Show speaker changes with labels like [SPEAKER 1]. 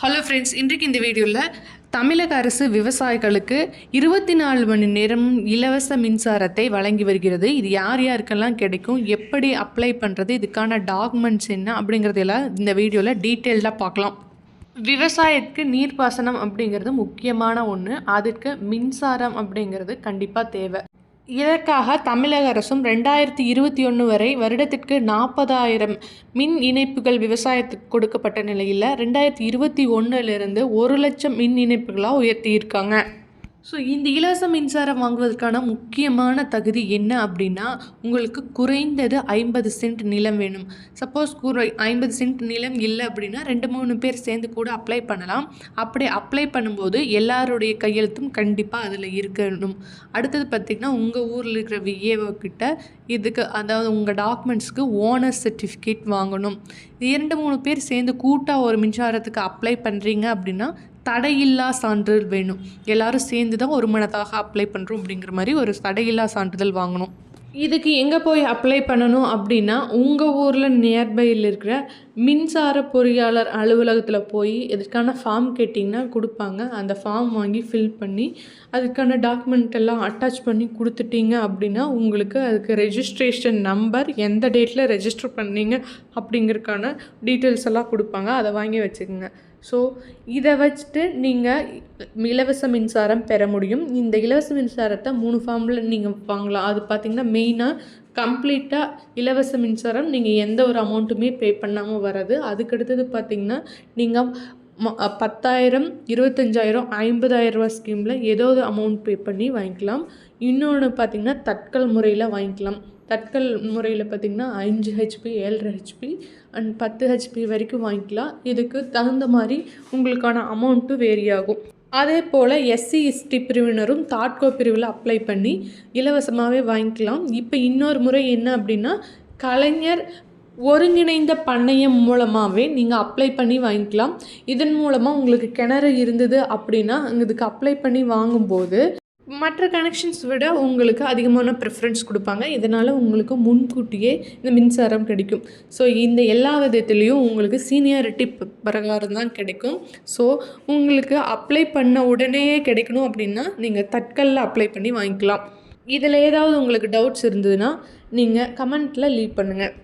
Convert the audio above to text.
[SPEAKER 1] Hello friends இன்றைக்கு இந்த வீடியோவில் தமிழக அரசு விவசாயிகளுக்கு இருபத்தி நாலு மணி நேரம் இலவச மின்சாரத்தை வழங்கி வருகிறது. இது யார் யாருக்கெல்லாம் கிடைக்கும்? எப்படி அப்ளை பண்ணுறது இதுக்கான டாக்குமெண்ட்ஸ் என்ன? அப்படிங்கிறதெல்லாம் இந்த வீடியோவில் டீட்டெயில்டாக பார்க்கலாம். விவசாயத்துக்கு நீர்ப்பாசனம் அப்படிங்கிறது முக்கியமான ஒன்று அதுக்கு மின்சாரம் அப்படிங்கிறது கண்டிப்பாக தேவை. இதற்காக தமிழக அரசும் ரெண்டாயிரத்தி இருபத்தி ஒன்று வரை வருடத்திற்கு நாற்பதாயிரம் மின் இணைப்புகள் விவசாயத்துக்கு கொடுக்கப்பட்ட நிலையில் ரெண்டாயிரத்தி இருபத்தி ஒன்றுலேருந்து ஒரு லட்சம் மின் இணைப்புகளாக உயர்த்தியிருக்காங்க. ஸோ இந்த இலவச மின்சாரம் வாங்குவதற்கான முக்கியமான தகுதி என்ன அப்படின்னா உங்களுக்கு குறைந்தது ஐம்பது சென்ட் நிலம் வேணும். சப்போஸ் குறை ஐம்பது சென்ட் நிலம் இல்லை அப்படின்னா ரெண்டு மூணு பேர் சேர்ந்து கூட அப்ளை பண்ணலாம். அப்படி அப்ளை பண்ணும்போது எல்லாருடைய கையெழுத்தும் கண்டிப்பாக அதில் இருக்கணும். அடுத்தது பார்த்திங்கன்னா உங்கள் ஊரில் இருக்கிற விஏஓ கிட்ட இதுக்கு அதாவது உங்கள் டாக்குமெண்ட்ஸ்க்கு ஓனர் சர்டிஃபிகேட் வாங்கணும். இரண்டு மூணு பேர் சேர்ந்து கூட்டாக ஒரு மின்சாரத்துக்கு அப்ளை பண்ணுறீங்க அப்படின்னா தடையில்லா சான்றிதழ் வேணும். எல்லாரும் சேர்ந்து தான் ஒரு மனதாக அப்ளை பண்ணுறோம் அப்படிங்கிற மாதிரி ஒரு தடையில்லா சான்றிதழ் வாங்கணும். இதுக்கு எங்கே போய் அப்ளை பண்ணணும் அப்படின்னா உங்கள் ஊரில் நியர்பையில் இருக்கிற மின்சார பொறியாளர் அலுவலகத்தில் போய் இதுக்கான ஃபார்ம் கேட்டிங்கன்னா கொடுப்பாங்க. அந்த ஃபார்ம் வாங்கி ஃபில் பண்ணி அதுக்கான டாக்குமெண்ட் எல்லாம் அட்டாச் பண்ணி கொடுத்துட்டீங்க அப்படின்னா உங்களுக்கு அதுக்கு ரெஜிஸ்ட்ரேஷன் நம்பர் எந்த டேட்டில் ரெஜிஸ்டர் பண்ணீங்க அப்படிங்கிறதுக்கான டீட்டெயில்ஸ் எல்லாம் கொடுப்பாங்க. அதை வாங்கி வச்சுக்கோங்க. ஸோ இதை வச்சுட்டு நீங்கள் இலவச மின்சாரம் பெற முடியும். இந்த இலவச மின்சாரத்தை மூணு ஃபார்மில் நீங்கள் வாங்கலாம். அது பார்த்திங்கன்னா மெயினாக கம்ப்ளீட்டாக இலவச மின்சாரம் நீங்கள் எந்த ஒரு அமௌண்ட்டுமே பே பண்ணாமல் வராது. அதுக்கடுத்தது பார்த்திங்கன்னா நீங்கள் ம பத்தாயிரம் இருபத்தஞ்சாயிரம் ஐம்பதாயிரம் ரூபா ஸ்கீமில் ஏதோ ஒரு அமௌண்ட் பே பண்ணி வாங்கிக்கலாம். இன்னொன்று பார்த்திங்கன்னா தட்கல் முறையில் வாங்கிக்கலாம். தட்கல் முறையில் பார்த்திங்கன்னா அஞ்சு ஹெச்பி ஏழரை ஹெச்பி அண்ட் பத்து ஹெச்பி வரைக்கும் வாங்கிக்கலாம். இதுக்கு தகுந்த மாதிரி உங்களுக்கான அமௌண்ட்டும் வேரி ஆகும். அதே போல் எஸ்சி எஸ்டி பிரிவினரும் தாட்கோ பிரிவில் அப்ளை பண்ணி இலவசமாகவே வாங்கிக்கலாம். இப்போ இன்னொரு முறை என்ன அப்படின்னா கலைஞர் ஒருங்கிணைந்த பண்ணையம் மூலமாகவே நீங்கள் அப்ளை பண்ணி வாங்கிக்கலாம். இதன் மூலமாக உங்களுக்கு கிணறு இருந்தது அப்படின்னா இதுக்கு அப்ளை பண்ணி வாங்கும்போது மற்ற கனெக்ஷன்ஸ் விட உங்களுக்கு அதிகமான ப்ரிஃபரன்ஸ் கொடுப்பாங்க. இதனால் உங்களுக்கு முன்கூட்டியே இந்த மின்சாரம் கிடைக்கும். ஸோ இந்த எல்லா விதத்துலேயும் உங்களுக்கு சீனியாரிட்டி பிரகாரம் தான் கிடைக்கும். ஸோ உங்களுக்கு அப்ளை பண்ண உடனேயே கிடைக்கணும் அப்படின்னா நீங்கள் தட்கலில் அப்ளை பண்ணி வாங்கிக்கலாம். இதில் ஏதாவது உங்களுக்கு டவுட்ஸ் இருந்ததுன்னா நீங்கள் கமெண்ட்டில் லீவ் பண்ணுங்கள்